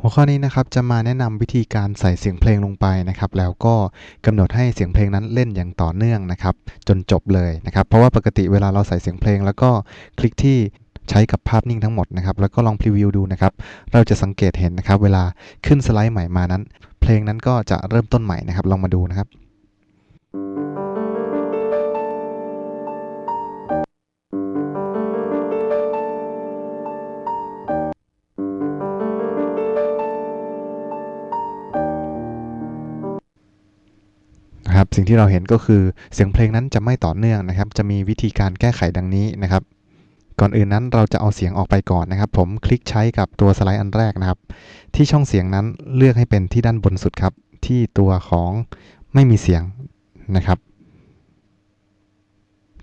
หัวข้อนี้นะครับจะมาแนะนำวิธีการใส่เสียงเพลงลงไปนะครับ แล้วก็กำหนดให้เสียงเพลงนั้นเล่นอย่างต่อเนื่องนะครับ จนจบเลยนะครับ เพราะว่าปกติเวลาเราใส่เสียงเพลง แล้วก็คลิกที่ใช้กับภาพนิ่งทั้งหมดนะครับ แล้วก็ลองพรีวิวดูนะครับ เราจะสังเกตเห็นนะครับ เวลาขึ้นสไลด์ใหม่มานั้น เพลงนั้นก็จะเริ่มต้นใหม่นะครับ ลองมาดูนะครับ นะครับสิ่งที่เราเห็นก็คือเสียงเพลงนั้นจะไม่ต่อเนื่องนะครับ จะมีวิธีการแก้ไขดังนี้นะครับ ก่อนอื่นนั้นเราจะเอาเสียงออกไปก่อนนะครับ ผมคลิกใช้กับตัวสไลด์อันแรกนะครับ ที่ช่องเสียงนั้นเลือกให้เป็นที่ด้านบนสุดครับ ที่ตัวของไม่มีเสียงนะครับ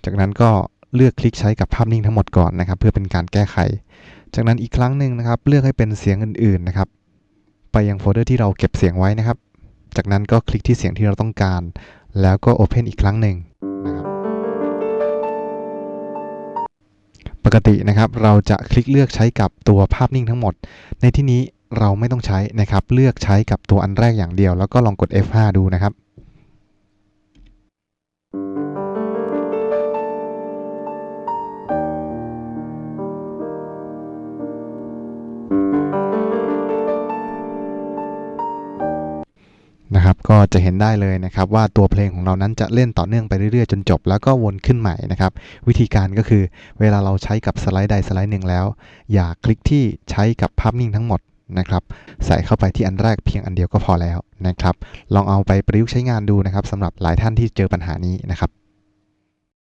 จากนั้นก็เลือกคลิกใช้กับภาพนิ่งทั้งหมดก่อนนะครับ เพื่อเป็นการแก้ไข จากนั้นอีกครั้งหนึ่งนะครับ เลือกให้เป็นเสียงอื่นๆนะครับ ไปยังโฟลเดอร์ที่เราเก็บเสียงไว้นะครับ จากนั้นก็คลิกที่เสียงที่เราต้องการ แล้วก็ Open อีกครั้งหนึ่งนะครับปกตินะครับเราจะคลิกเลือกใช้กับตัวภาพนิ่งทั้งหมด ในที่นี้เราไม่ต้องใช้นะครับ เลือกใช้กับตัวอันแรกอย่างเดียว แล้วก็ลองกด F5 ดูนะครับนะครับ ก็จะเห็นได้เลยนะครับว่าตัวเพลงของเรานั้นจะเล่นต่อเนื่องไปเรื่อยๆ จนจบ แล้วก็วนขึ้นใหม่นะครับวิธีการก็คือเวลาเราใช้กับสไลด์ใดสไลด์หนึ่งแล้ว อย่าคลิกที่ใช้กับภาพนิ่งทั้งหมดนะครับใส่เข้าไปที่อันแรกเพียงอันเดียวก็พอแล้วนะครับลองเอาไปประยุกต์ใช้งานดูนะครับสำหรับหลายท่านที่เจอปัญหานี้นะครับ